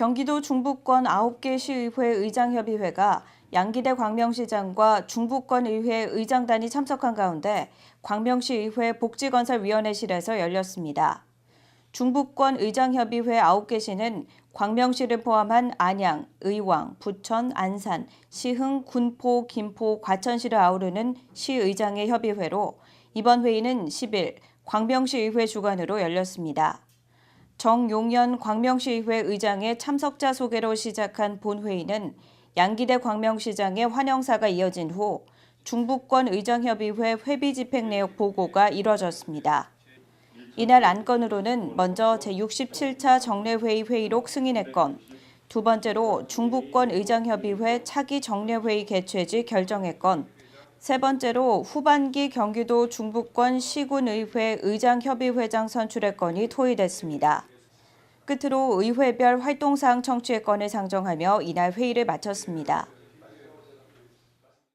경기도 중부권 9개 시의회 의장협의회가 양기대 광명시장과 중부권 의회 의장단이 참석한 가운데 광명시의회 복지건설위원회실에서 열렸습니다. 중부권 의장협의회 9개 시는 광명시를 포함한 안양, 의왕, 부천, 안산, 시흥, 군포, 김포, 과천시를 아우르는 시의장의 협의회로 이번 회의는 10일 광명시의회 주관으로 열렸습니다. 정용연 광명시의회 의장의 참석자 소개로 시작한 본회의는 양기대 광명시장의 환영사가 이어진 후 중부권 의장협의회 회비 집행 내역 보고가 이뤄졌습니다. 이날 안건으로는 먼저 제67차 정례회의 회의록 승인의 건, 두 번째로 중부권 의장협의회 차기 정례회의 개최지 결정의 건, 세 번째로 후반기 경기도 중부권 시군의회 의장협의회장 선출의 건이 토의됐습니다. 끝으로 의회별 활동사항 청취의 건을 상정하며 이날 회의를 마쳤습니다.